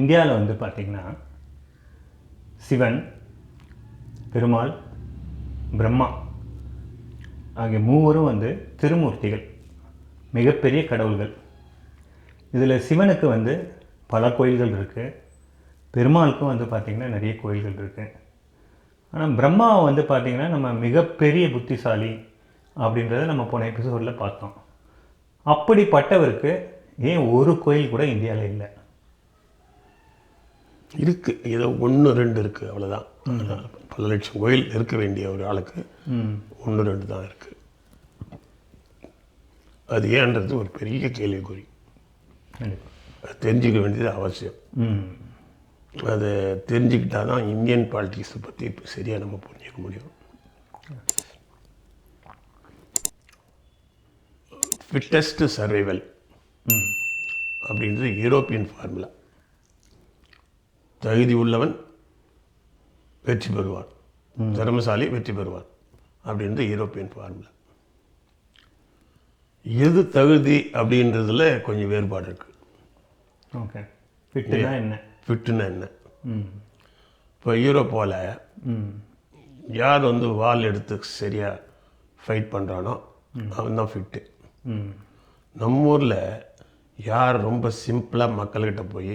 இந்தியாவில் வந்து பார்த்திங்கன்னா சிவன் பெருமாள் பிரம்மா ஆகிய மூவரும் வந்து திருமூர்த்திகள் மிகப்பெரிய கடவுள்கள். இதில் சிவனுக்கு வந்து பல கோயில்கள் இருக்குது பெருமாளுக்கும் வந்து பார்த்திங்கன்னா நிறைய கோயில்கள் இருக்குது ஆனால் பிரம்மாவை வந்து பார்த்திங்கன்னா நம்ம மிகப்பெரிய புத்திசாலி அப்படின்றத நம்ம போன எபிசோடில் பார்த்தோம். அப்படிப்பட்டவருக்கு ஏன் ஒரு கோயில் கூட இந்தியாவில் இல்லை? இருக்குது ஏதோ ஒன்று ரெண்டு இருக்குது அவ்வளோதான் பல லட்சம் கோயில் இருக்க வேண்டிய ஒரு ஆளுக்கு ஒன்று ரெண்டு தான் இருக்குது அது ஏன்றது ஒரு பெரிய கேள்விக்குறி. அது தெரிஞ்சுக்க வேண்டியது அவசியம். அதை தெரிஞ்சுக்கிட்டா தான் இந்தியன் பாலிட்டிக்ஸை பற்றி இப்போ சரியாக நம்ம புரிஞ்சுக்க முடியும். ஃபிட்டஸ்ட் சர்வைவல் அப்படின்றது யூரோப்பியன் ஃபார்முலா தகுதி உள்ளவன் வெற்றி பெறுவான். திறமசாலி வெற்றி பெறுவான். அப்படின்றது யூரோப்பியன் ஃபார்முலா எது தகுதி அப்படின்றதுல கொஞ்சம் வேறுபாடு இருக்குது ஓகே. ஃபிட்டுனா என்ன? ஃபிட்டுன்னா என்ன? இப்போ யூரோப்பாவில் யார் வந்து வால் எடுத்து சரியாக ஃபைட் பண்ணுறானோ அவன் தான் ஃபிட்டு நம்ம ஊரில் யார் ரொம்ப சிம்பிளாக மக்கள்கிட்ட போய்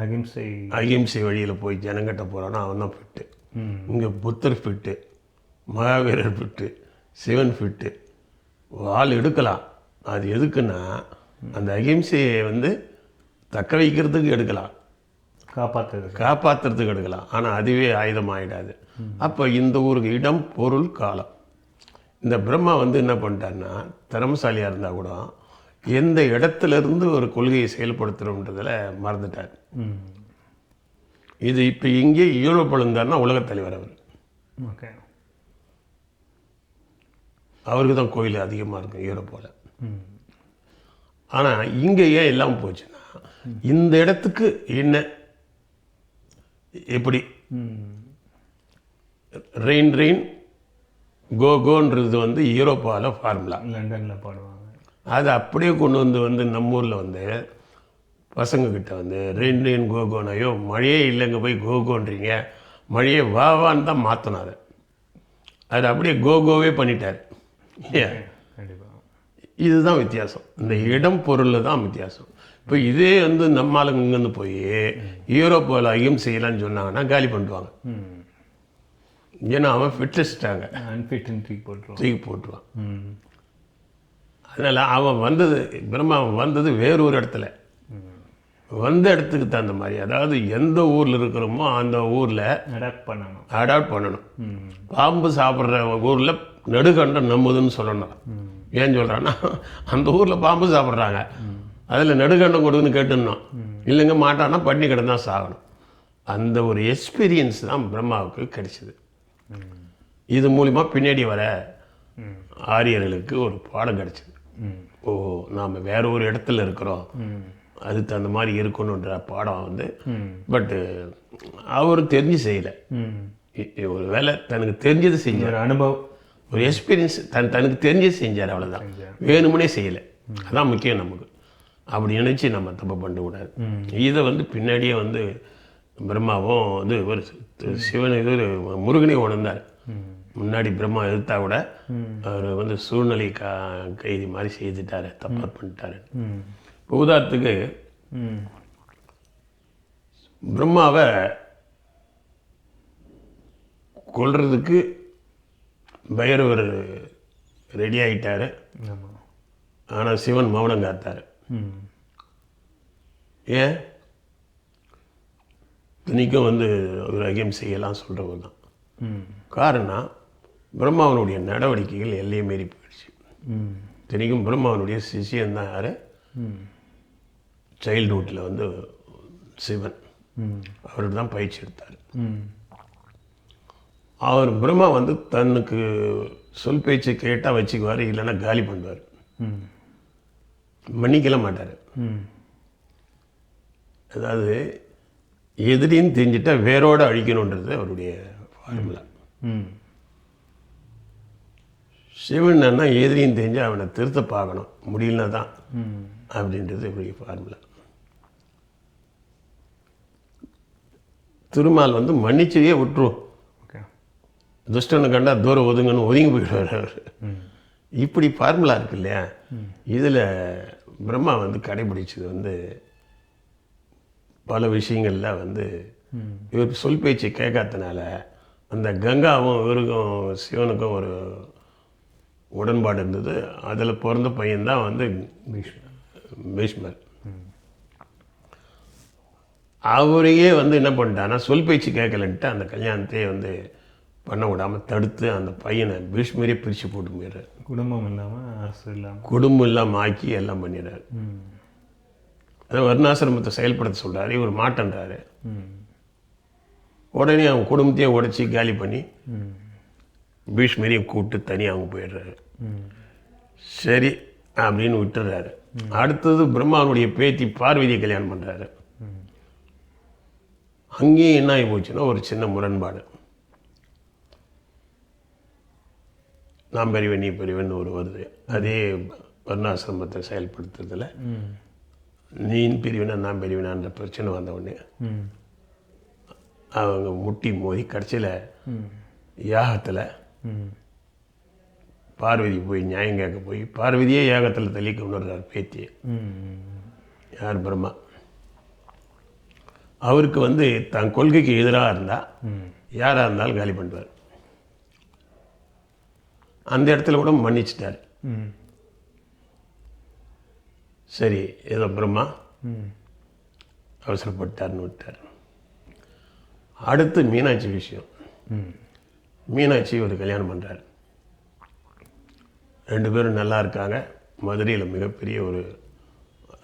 அகிம்சை அகிம்சை வழியில் போய் ஜனங்கிட்ட போகிறானோ அவன் தான் ஃபிட்டு இங்கே Buddhar fit Mahaveerar fit Sivan fit வால் எடுக்கலாம். அது எதுக்குன்னா அந்த அகிம்சையை வந்து தக்க வைக்கிறதுக்கு எடுக்கலாம். காப்பாற்றுறது காப்பாற்றுறதுக்கு எடுக்கலாம். ஆனால் அதுவே ஆயுதம் ஆகிடாது அப்போ இந்த ஊருக்கு இடம் பொருள் காலம். இந்த பிரம்மா வந்து என்ன பண்ணிட்டாருன்னா திறமசாலியாக இருந்தால் கூட எந்த இடத்துல இருந்து ஒரு கொள்கையை செயல்படுத்துகிறோன்றதில் மறந்துட்டார். இது இப்போ இங்கே யூரோப்பில் இருந்தாருன்னா உலகத் தலைவர் அவர். ஓகே. அவருக்கு தான் கோயில் அதிகமாக இருக்கும் யூரோப்பில் ம். ஆனால் இங்கே ஏன் எல்லாம் போச்சுன்னா இந்த இடத்துக்கு என்ன எப்படி? ரெயின் ரெயின் கோ கோன்றது வந்து யூரோப்பாவில் ஃபார்முலா லண்டனில் பாடுவாங்க. அதை அப்படியே கொண்டு வந்து வந்து நம்ம ஊரில் வந்து பசங்கக்கிட்ட வந்து ரெயின் ரெயின் கோ கோன் ஐயோ மழையே இல்லைங்க போய் கோ கோன்றீங்க. மழையே வா வான்னு தான் மாற்றினார் அது. அப்படியே கோ கோவே பண்ணிட்டார். கண்டிப்பாக இதுதான் வித்தியாசம். இந்த இடம் பொருளில் தான் வித்தியாசம். இப்போ இதே வந்து நம்ம ஆளுங்க இங்கேருந்து போய் யூரோப்பில் அகிம்சையெல்லாம் சொன்னாங்கன்னா காலி பண்ணிடுவாங்க. ம். ஏன்னா அவன் ஃபிட்டஸ்டாங்க அன்ஃபிட்னு தூக்கி போட்டுருவோம் தூக்கி போட்டுருவான். ம். அதனால் அவன் வந்தது பிரம்மா வந்தது வேறொரு இடத்துல. வந்த இடத்துக்கு தகுந்த மாதிரி. அதாவது எந்த ஊரில் இருக்கிறோமோ அந்த ஊரில் அடாப்ட் பண்ணணும். அடாப்ட் பண்ணணும். பாம்பு சாப்பிட்ற ஊரில் நடுக்கண்டம் நம்புதுன்னு சொல்லணும். ஏன் சொல்கிறான்னா அந்த ஊரில் பாம்பு சாப்பிட்றாங்க. அதில் நடுக்கண்டம் கொடுக்குன்னு கேட்டுருந்தோம். இல்லைங்க மாட்டானா பண்ணி கிடந்தா சாகணும். அந்த ஒரு எக்ஸ்பீரியன்ஸ் தான் பிரம்மாவுக்கு கிடைச்சிது. இது மூலிமா பின்னாடி வர ஆரியர்களுக்கு ஒரு பாடம் கிடைச்சிது. ஓ நாம் வேற ஒரு இடத்துல இருக்கிறோம். அதுக்கு தகுந்த மாதிரி இருக்கணுன்ற பாடம் வந்து பட்டு அவர் தெரிஞ்சு செய்யலை. ம் ஒரு வேலை தனக்கு தெரிஞ்சது செஞ்சார். அனுபவம். ஒரு எக்ஸ்பீரியன்ஸ் தன் தனக்கு தெரிஞ்சது செஞ்சார் அவ்வளோதான் வேணுமுனே செய்யலை. அதான் முக்கியம் நமக்கு. அப்படி நினச்சி நம்ம தப்பு பண்ணக்கூடாது இதை வந்து பின்னாடியே வந்து பிரம்மாவும் வந்து ஒரு சிவன் இது ஒரு முருகனை உணர்ந்தார். முன்னாடி பிரம்மா எதிர்த்தா கூட அவர் வந்து சூழ்நிலை கா கைதி மாதிரி செய்துட்டாரு தப்பாக பண்ணிட்டாரு. இப்போ உதாரணத்துக்கு பிரம்மாவை கொல்றதுக்கு பைரவர் ரெடி ஆகிட்டாரு ஆனால் சிவன் மௌனம் காத்தார். ஏன்? தினிக்கும் வந்து ஒரு அகிம்சையெல்லாம் சொல்கிறவர் தான் காரணம் பிரம்மாவனுடைய நடவடிக்கைகள் எல்லையை மீறி போயிடுச்சு. ம் தினிக்கும் பிரம்மாவனுடைய சிஷியன் தான் யார்? சைல்டுஹுட்டில் வந்து சிவன். ம் அவர்கிட்ட தான் பயிற்சி எடுத்தார். ம் அவர் பிரம்மா வந்து தனக்கு சொல் பேச்சு கேட்டால் வச்சுக்குவார் இல்லைன்னா காலி பண்ணுவார். மன்னிக்கல மாட்டார். ம் அதாவது எதிரின்னு தெரிஞ்சிட்டா வேரோடு அழிக்கணுன்றது அவருடைய ஃபார்முலா ம் சிவன்னா எதிரின்னு தெரிஞ்சு அவனை திருத்த பார்க்கணும். முடியலனா தான் அப்படின்றது இவருடைய ஃபார்முலா திருமால் வந்து மன்னிச்சதையே விட்டுருவோம் துஷ்டனை கண்டா தூரம் ஒதுங்கன்னு ஒதுங்கி போயிடுவார் அவர். இப்படி ஃபார்முலா இருக்கு இல்லையா? இதில் பிரம்மா வந்து கடைபிடிச்சது வந்து பல விஷயங்களில் வந்து இவர் சொல் பேச்சு கேட்காதனால அந்த கங்காவும் இவருக்கும் சிவனுக்கும் ஒரு உடன்பாடு இருந்தது. அதில் பிறந்த பையன்தான் வந்து பீஷ்மர் பீஷ்மர். அவரையே வந்து என்ன பண்ணிட்டான்னா சொல் பேச்சு கேட்கலன்ட்டு அந்த கல்யாணத்தையே வந்து பண்ண விடாமல் தடுத்து அந்த பையனை பீஷ்மரே பிரித்து போட்டு போயிடுறாரு. குடும்பம் இல்லாமல் அரசு இல்லாமல் குடும்பம் இல்லாமல் ஆக்கி எல்லாம் பண்ணிடுறாரு. அதான் வர்ணாசிரமத்தை செயல்படுத்த சொல்கிறாரு இவர் மாட்டேன்றாரு. உடனே அவங்க குடும்பத்தையே உடைச்சி காலி பண்ணி ம் பீஷ்மரையும் கூப்பிட்டு தனியாக அவங்க போயிடுறாரு. சரி அப்படின்னு விட்டுறாரு. அடுத்தது பிரம்மாவுடைய பேத்தி பார்வதியை கல்யாணம் பண்ணுறாரு அங்கேயும் என்ன ஆகி போச்சுன்னா ஒரு சின்ன முரண்பாடு. நான் பெரியவன் நீ பெரியவன் ஒரு வருது. அதே வர்ணாசிரமத்தை செயல்படுத்துறதுல ம் நீ பெரியவனா நான் பெரியவனான்ற பிரச்சனை வந்த உடனே அவங்க முட்டி மோதி கடைசியில் யாகத்தில் பார்வதி போய் நியாயம் கேட்க போய் பார்வதியே யாகத்தில் தள்ளி கொண்டு வர்றார் பேத்தியை யார் பிரம்மா? அவருக்கு வந்து தன் கொள்கைக்கு எதிராக இருந்தால் ம். யாராக இருந்தாலும் காலி பண்ணுவார். அந்த இடத்துல கூட மன்னிச்சிட்டார். ம். சரி ஏதோ பிரம்மா? ம். அவசரப்பட்டார்னு விட்டார். அடுத்து மீனாட்சி விஷயம். ம். மீனாட்சி ஒரு கல்யாணம் பண்ணுறார் ரெண்டு பேரும் நல்லா இருக்காங்க. மதுரையில் மிகப்பெரிய ஒரு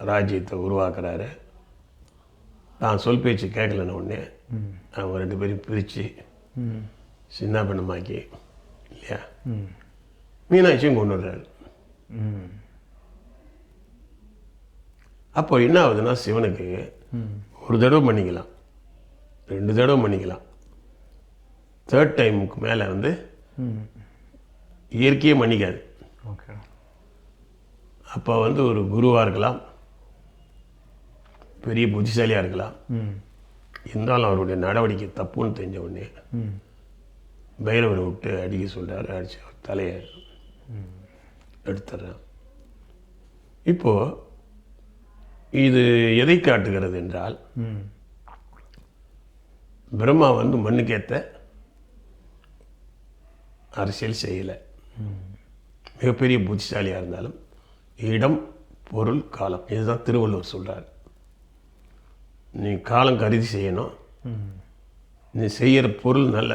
ராஜ்யத்தை உருவாக்குறாரு. தான் சொல் பேச்சு கேட்கலன உடனே ம். அவங்க ரெண்டு பேரையும் பிரித்து சின்ன பின்னமாக்கி இல்லையா? ம். மீனாட்சியும் கொண்டு வர்றாரு. அப்போ என்ன ஆகுதுன்னா சிவனுக்கு ஒரு தடவை பண்ணிக்கலாம் ரெண்டு தடவை பண்ணிக்கலாம் தேர்ட் டைமுக்கு மேலே வந்து இயற்கையே மன்னிக்காது. ஓகே அப்போ வந்து ஒரு குருவாக இருக்கலாம் பெரிய புத்திசாலியாக இருக்கலாம். ம். இருந்தாலும் அவருடைய நடவடிக்கை தப்புன்னு தெரிஞ்ச உடனே ம். பைரவரை விட்டு அடிக்க சொல்கிறாரு அடிச்சு அவர் தலையை எடுத்துடுறேன் இப்போது இது எதை காட்டுகிறது என்றால் ம். பிரம்மா வந்து மண்ணுக்கேற்ற அரசியல் செய்யலை. மிகப்பெரிய புத்திசாலியாக இருந்தாலும் இடம் பொருள் காலம். இதுதான் திருவள்ளுவர் சொல்றார். நீ காலம் கருதி செய்யணும். நீ செய்கிற பொருள் நல்ல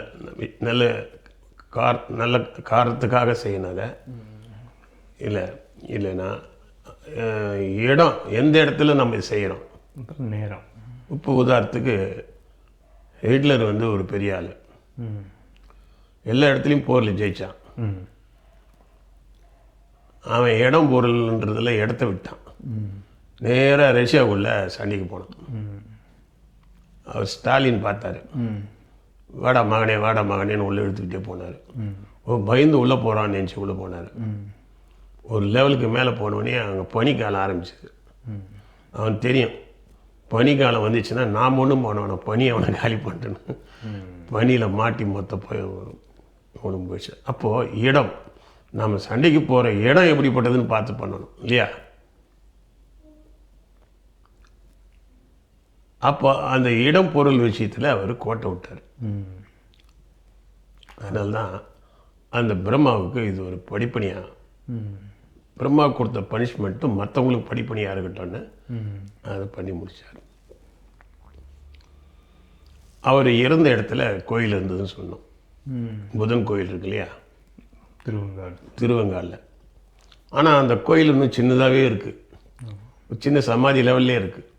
நல்ல கார் நல்ல காரணத்துக்காக செய்யணும் அதை. இல்லை இல்லைன்னா இடம் எந்த இடத்துல நம்ம இதை செய்கிறோம் நேரம். இப்போ உதாரணத்துக்கு ஹிட்லர் வந்து ஒரு பெரிய ஆள். எல்லா இடத்துலையும் போரில் ஜெயிச்சான். ம் அவன் இடம் பொருள்ன்றதுல இடத்த விட்டான். நேராக ரஷ்யாவுக்குள்ள சண்டைக்கு போனான். அவர் ஸ்டாலின் பார்த்தாரு. ம் வாடா மகனே வாடா மகனேன்னு உள்ளே எடுத்துக்கிட்டே போனார். ம் ஓ பயந்து உள்ளே போகிறான்னு நினச்சி உள்ளே போனார். ம் ஒரு லெவலுக்கு மேலே போனோடனே அங்கே பனிக்காலம் ஆரம்பிச்சது. ம் அவன் தெரியும். பனிக்காலம் வந்துச்சுன்னா நாம் ஒன்றும் போனவன பனி அவனை காலி பண்ணிட்டேன்னு. பனியில் மாட்டி மொத்த போய் போகணும் போயிடுச்சு. அப்போது இடம் நாம் சண்டைக்கு போகிற இடம் எப்படிப்பட்டதுன்னு பார்த்து பண்ணணும் இல்லையா? அப்போ அந்த இடம் பொருள் விஷயத்தில் அவர் கோட்டை விட்டார். அதனால்தான் தான் அந்த பிரம்மாவுக்கு இது ஒரு படிப்பணியாக பிரம்மா கொடுத்த பனிஷ்மெண்ட்டும் மற்றவங்களுக்கு படிப்பணியாக இருக்கட்டும்னு அதை பண்ணி முடித்தார் அவர் இறந்த இடத்துல கோயில் இருந்ததுன்னு சொன்னோம். புதன் கோயில் இருக்கு இல்லையா திருவங்காடு திருவெங்காலில். ஆனால் அந்த கோயில் இன்னும் சின்னதாகவே இருக்குது சின்ன சமாதி லெவல்லே இருக்குது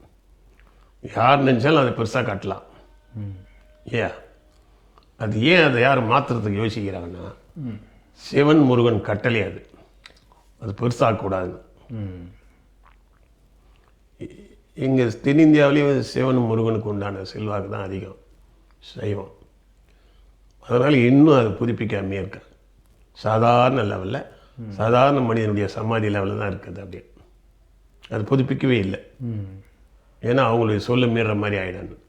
யார் நினச்சாலும் அதை பெருசாக கட்டலாம். ம் ஏன் அது ஏன் அதை யார் மாற்றுறதுக்கு யோசிக்கிறாங்கன்னா சிவன் முருகன் கட்டளை அது. அது பெருசாகக்கூடாதுன்னு ம் இங்கே தென்னிந்தியாவிலேயும் சிவன் முருகனுக்கு உண்டான செல்வாக்கு தான் அதிகம். சைவம். அதனால் இன்னும் அது புதுப்பிக்காமே இருக்கு. சாதாரண லெவலில் சாதாரண மனிதனுடைய சமாதி லெவலில் தான் இருக்குது அப்படியே. அது புதுப்பிக்கவே இல்லை. ம் ஏன்னா அவங்களுக்கு சொல்ல மீறுற மாதிரி ஆகிடணும்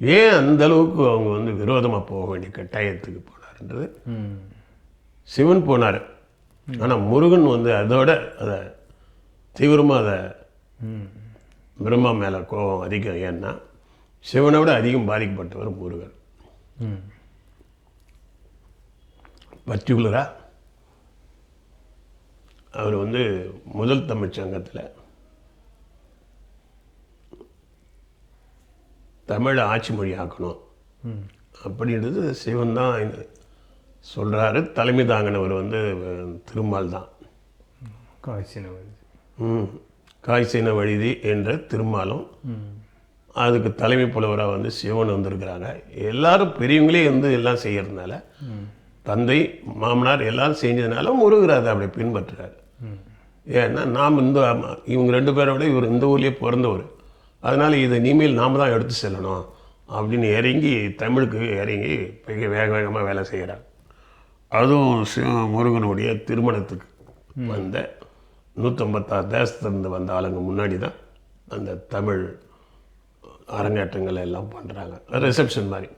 ஏன் அந்த அளவுக்கு அவங்க வந்து விரோதமாக போக வேண்டிய கட்டாயத்துக்கு போனார்ன்றது? சிவன் போனார். ஆனால் முருகன் வந்து அதோட அதை தீவிரமாக அதை பிரம்மா மேலே கோபம் அதிகம். ஏன்னா சிவனை விட அதிகம் பாதிக்கப்பட்டவர் முருகன். ம் பர்டிகுலராக அவர் வந்து முதல் தமிழ்ச் சங்கத்தில் தமிழை ஆட்சி மொழி ஆக்கணும். அப்படின்றது சிவன் தான் சொல்கிறாரு தலைமை தாங்கினவர் வந்து திருமால் தான். காய்ச்சின ம். காய்ச்சின வழுதி என்ற திருமாலும் அதுக்கு தலைமை புலவராக வந்து சிவன் வந்திருக்கிறாங்க. எல்லாரும் பெரியவங்களே வந்து எல்லாம் செய்யறதுனால தந்தை மாமனார் எல்லாரும் செஞ்சதுனால முருகர் அதை அப்படி பின்பற்றுறாரு. ஏன்னா நாம் இந்த இவங்க ரெண்டு பேரோட இவர் இந்த ஊர்லேயே பிறந்தவர். அதனால் இதை இனிமேல் நாம் தான் எடுத்து செல்லணும் அப்படின்னு இறங்கி தமிழுக்கு இறங்கி மிக வேக வேகமாக வேலை செய்கிறார். அதுவும் சிவ முருகனுடைய திருமணத்துக்கு வந்த நூற்றம்பத்தாறு தேசத்திலிருந்து வந்த ஆளுங்க முன்னாடி தான் அந்த தமிழ் அரங்கேற்றங்கள் எல்லாம் பண்ணுறாங்க ரிசப்ஷன் மாதிரி.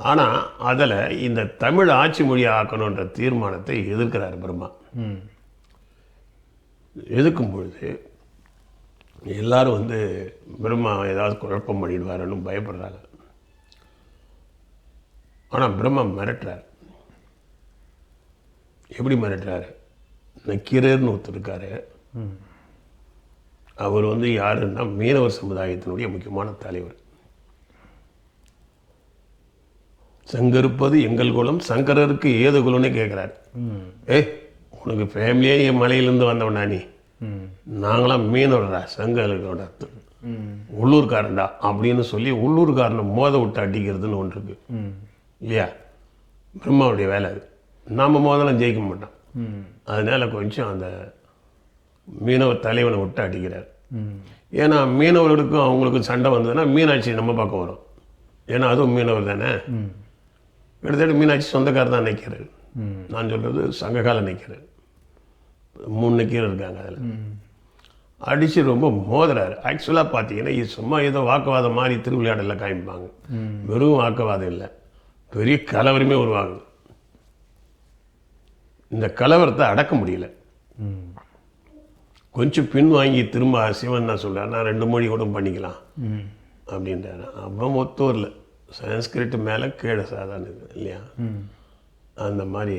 ஆனால் அதில் இந்த தமிழ் ஆட்சி மொழியை ஆக்கணுன்ற தீர்மானத்தை எதிர்க்கிறார் பிரம்மா. ம். எதுக்கும் பொழுது எல்லாரும் வந்து பிரம்மா ஏதாவது குழப்பம் பண்ணிடுவாருன்னு பயப்படுறாங்க. ஆனால் பிரம்மா மிரட்டுறார். எப்படி மிரட்டுறாரு? நக்கீரர்னு ஒருத்தர் இருக்காரு. அவர் வந்து யாருன்னா மீனவர் சமுதாயத்தினுடைய முக்கியமான தலைவர். சங்கருப்பது எங்கள் குலம் சங்கரருக்கு ஏது குலம்னு கேட்குறாரு ம். ஏய் உனக்கு ஃபேமிலியே என் மலையிலேருந்து வந்தவனா நீ. ம். நாங்களாம் மீனவர்டா சங்கரோட உள்ளூர்காரன்டா அப்படின்னு சொல்லி உள்ளூர்காரனை மோத விட்டு அடிக்கிறதுன்னு ஒன்று இருக்கு. ம். இல்லையா? பிரம்மாவுடைய வேலை அது. நாம் மோதலாம் ஜெயிக்க மாட்டோம். ம். அதனால கொஞ்சம் அந்த மீனவர் தலைவனை விட்டு அடிக்கிறார். ம். ஏன்னா மீனவர்களுக்கும் அவங்களுக்கும் சண்டை வந்ததுன்னா மீனாட்சி நம்ம பக்கம் வரும். ஏன்னா அதுவும் மீனவர் தானே? ம். கிட்டத்தட்ட மீனாட்சி சொந்தக்காரர் தான் நிற்கிறார் நான் சொல்கிறது சங்ககால நிற்கிறார் மூணு நிற்கிறர் இருக்காங்க அதில். அடித்து ரொம்ப மோதுறாரு. ஆக்சுவலாக பார்த்தீங்கன்னா இது சும்மா ஏதோ வாக்குவாதம் மாதிரி திருவிளையாடலில் காமிப்பாங்க. வெறும் வாக்குவாதம் இல்லை. பெரிய கலவரமே உருவாகுது. இந்த கலவரத்தை அடக்க முடியல. கொஞ்சம் பின் வாங்கி திரும்ப சிவன் என்ன சொல்கிறார் நான் ரெண்டு மொழி கூட பண்ணிக்கலாம். அப்படின்றாரு. அவன் ஒத்தூரில் சன்ஸ்கிரிட் மேலே கீழே சாதாரண இது இல்லையா? அந்த மாதிரி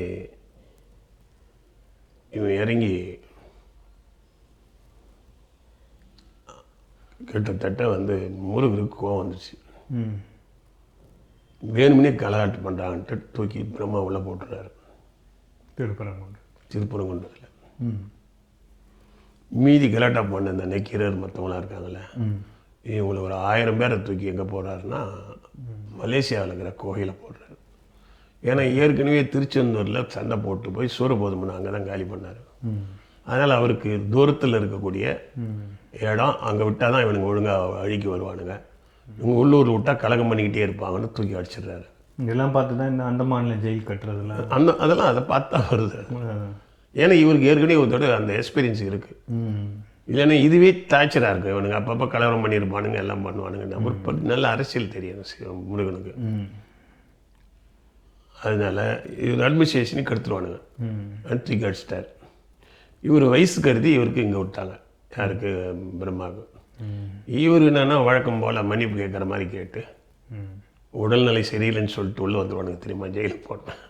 இவன் இறங்கி கிட்டத்தட்ட வந்து முருகருக்கு கோவம் வந்துச்சு. வேணுமனே கலகாட்டு பண்ணுறான்ட்டு தூக்கி பிரம்மா உள்ள போட்டுறாரு. திருப்பரங்குன்றம். திருப்பரங்குன்றத்தில். மீதி கலாட்டா பண்ண இந்த நக்கீரர் மற்றவங்களாம் இருக்காங்கல்ல? ம். இவங்களை ஒரு ஆயிரம் பேரை தூக்கி எங்கே போடுறாருன்னா மலேசியாவில் இருக்கிற கோயிலை போடுறாரு. ஏன்னா ஏற்கனவே திருச்செந்தூரில் சண்டை போட்டு போய் சூரபோதமன் அங்கே தான் காலி பண்ணார். அதனால் அவருக்கு தூரத்தில் இருக்கக்கூடிய இடம் அங்கே விட்டால் தான் இவனுங்க ஒழுங்காக அழிக்கு வருவானுங்க. இவங்க உள்ளூரில் விட்டால் கலகம் பண்ணிக்கிட்டே இருப்பாங்கன்னு தூக்கி அடிச்சிடுறாரு. இதெல்லாம் பார்த்து தான் இந்த அந்தமான்ல ஜெயில் கட்டுறதுலாம் அந்த அதெல்லாம் அதை பார்த்தா வருது. ஏன்னா இவருக்கு ஏற்கனவே ஒரு தடவை அந்த எக்ஸ்பீரியன்ஸ் இருக்குது இல்லைன்னா இதுவே தாச்சராக இருக்குது இவனுங்க அப்பப்போ கலவரம் பண்ணியிருப்பானுங்க எல்லாம் பண்ணுவானுங்க. பத்தி நல்ல அரசியல் தெரியும் முருகனுக்கு. அதனால இவர் அட்மினிஸ்ட்ரேஷனுக்கு எடுத்துருவானுங்க தூக்கி அடிச்சிட்டார் இவர் வயசு கருதி இவருக்கு இங்கே விட்டாங்க. யாருக்கு? பிரம்மாவுக்கு. இவர் என்னன்னா வழக்கம் போல் மன்னிப்பு கேட்குற மாதிரி கேட்டு உடல்நிலை சரியில்லைன்னு சொல்லிட்டு உள்ளே வந்துடுவானுங்க தெரியுமா ஜெயிலுக்கு போட்டேன்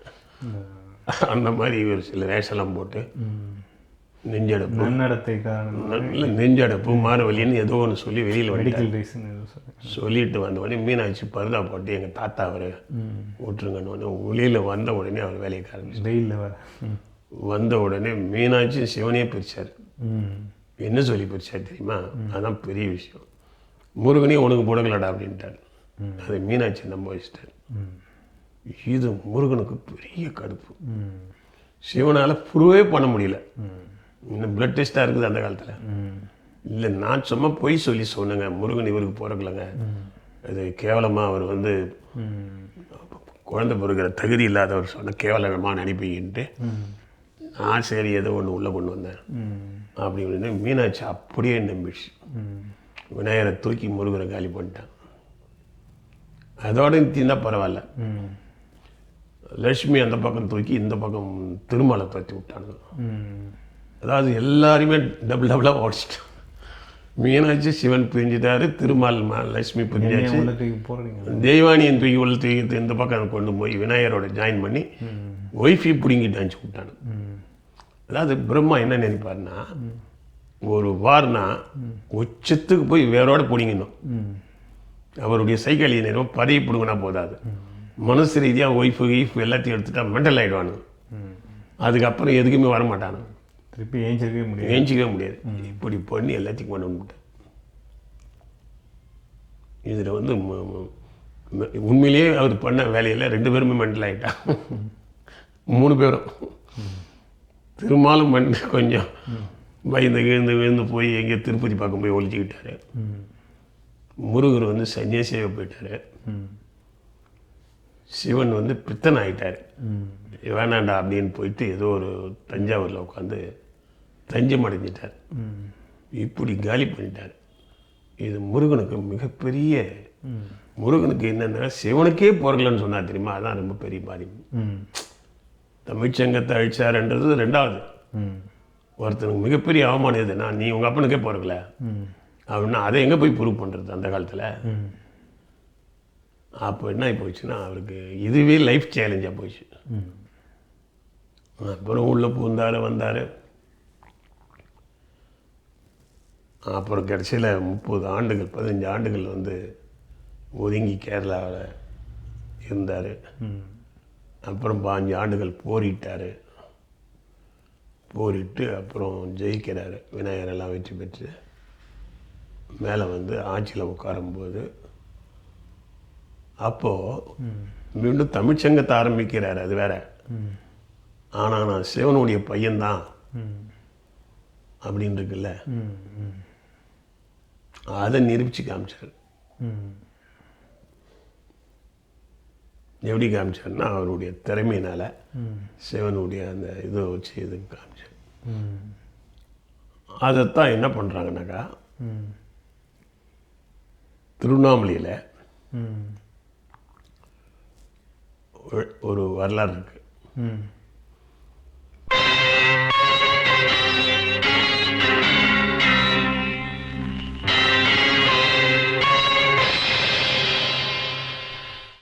அந்த மாதிரி இவர் சில ரேஷெல்லாம் போட்டு நெஞ்சடைப்பு. நன்னடத்தை நெஞ்சடைப்பு மாறு வலின்னு ஏதோ ஒன்று சொல்லி வெளியில் மெடிக்கல் ரீசன் சொல்லிட்டு வந்த உடனே மீனாட்சி பருதா போட்டு எங்கள் தாத்தா அவர் விட்டுருங்கன்னு உடனே வெளியில் வந்த உடனே அவர் வேலையை ஆரம்பிச்சு வெயிலில் வர. வந்த உடனே மீனாட்சி சிவனே பிரிச்சார். ம். என்ன சொல்லி பிரிச்சார் தெரியுமா? அதான் பெரிய விஷயம். முருகனே உனக்கு போடங்களாடா அப்படின்ட்டார். அதை மீனாட்சி நம்ப வச்சிட்டார். இது முருகனுக்கு பெரிய கடுப்பு. சிவனால் ப்ரூவே பண்ண முடியல. இன்னும் பிளட் டெஸ்ட்டாக இருக்குது அந்த காலத்தில். ம் இல்லை நான் சும்மா பொய் சொல்லி சொன்னேங்க. முருகன் இவருக்கு பிறக்கலைங்க அது கேவலமாக அவர் வந்து குழந்தை பிறக்கிற தகுதி இல்லாதவர் சொன்ன கேவலமாக நினைப்பீங்கன்ட்டு நான் சரி ஏதோ ஒன்று உள்ளே கொண்டு வந்தேன். அப்படின்னு மீனாட்சி அப்படியே நம்பிடுச்சு. விநாயகரை தூக்கி முருகரை காலி பண்ணிட்டான். அதோட நிறுத்தினா பரவாயில்ல. லட்சுமி அந்த பக்கம் தூக்கி இந்த பக்கம் திருமலை தூக்கி விட்டானுங்க. ம் அதாவது எல்லாருமே டபுள் டபுளாக உடச்சிட்டான் மீனாட்சி சிவன் பிரிஞ்சிட்டாரு திருமால் லட்சுமி பிரிஞ்சாச்சு. தெய்வானியன் தூக்கி உள்ள தூக்கி இந்த பக்கம் கொண்டு போய் விநாயகரோட ஜாயின் பண்ணி ஒய்ஃபை பிடுங்கிட்டு அனுப்பிச்சு விட்டானு அதாவது பிரம்மா என்ன நினைப்பாருன்னா ஒரு வார்னா உச்சத்துக்கு போய் வேரோட பிடிங்கணும் அவருடைய சைக்கிள் நேரம் பதவி பிடுங்கினா போதாது. மனசு ரீதியாக ஒய்ஃபு கீஃப் எல்லாத்தையும் எடுத்துட்டா மெண்டல் ஆகிடுவானுங்க ம். அதுக்கப்புறம் எதுக்குமே வர மாட்டானுங்க திருப்பி ஏஞ்சிருக்கவே முடியாது. ஏஞ்சிக்கவே முடியாது. இப்படி பண்ணி எல்லாத்தையும் கொண்டு வந்துட்டேன் இதில் வந்து உண்மையிலேயே அவர் பண்ண வேலையில் ரெண்டு பேருமே மெண்டல் ஆகிட்டான் மூணு பேரும். திருமாலும் மண் கொஞ்சம் பயந்து விழுந்து விழுந்து போய் எங்கேயோ திருப்பதி பக்கம் போய் ஒழிச்சிக்கிட்டாரு முருகர் வந்து சன்னியாசியாக போயிட்டாரு. சிவன் வந்து பித்தன் ஆயிட்டாரு ம். வேணாண்டா அப்படின்னு போயிட்டு ஏதோ ஒரு தஞ்சாவூரில் உட்காந்து தஞ்சம் அடைஞ்சிட்டார் ம் இப்படி காலி பண்ணிட்டார். இது முருகனுக்கு மிகப்பெரிய முருகனுக்கு என்னென்னா சிவனுக்கே பிறக்கலன்னு சொன்னா தெரியுமா? அதான் ரொம்ப பெரிய பாதிப்பு ம் தமிழ்ச்சங்கத்தை அழிச்சாருன்றது ரெண்டாவது. ம் ஒருத்தனுக்கு மிகப்பெரிய அவமானம் எதுனா நீ உங்கள் அப்பனுக்கே பிறக்கல அப்படின்னா அதை எங்கே போய் ப்ரூவ் பண்ணுறது அந்த காலத்தில்? அப்போ என்ன ஆகி போச்சுன்னா அவருக்கு இதுவே லைஃப் சேலஞ்சாக போச்சு. அப்புறம் உள்ளே பூந்தார் வந்தார். அப்புறம் கடைசியில் முப்பது ஆண்டுகள் பதினஞ்சு ஆண்டுகள் வந்து ஒதுங்கி கேரளாவில் இருந்தார். அப்புறம் பாஞ்சு ஆண்டுகள் போரிட்டார். போரிட்டு அப்புறம் ஜெயிக்கிறாரு. விநாயகர் எல்லாம் வெற்றி பெற்று மேலே வந்து ஆட்சியில் உட்காரும்போது அப்போது மீண்டும் தமிழ்ச்சங்கத்தை ஆரம்பிக்கிறார் அது வேற. ம் ஆனால் நான் சிவனுடைய பையன்தான். அப்படின்னு இருக்குல்ல அதை நிரூபித்து காமிச்சார். ம் எப்படி காமிச்சார்னா அவருடைய திறமையினால் சிவனுடைய அந்த இதை வச்சு இது காமிச்சார். ம் அதைத்தான் என்ன பண்ணுறாங்கனாக்கா திருவண்ணாமலையில் ஒரு வரலாறு இருக்குது ம்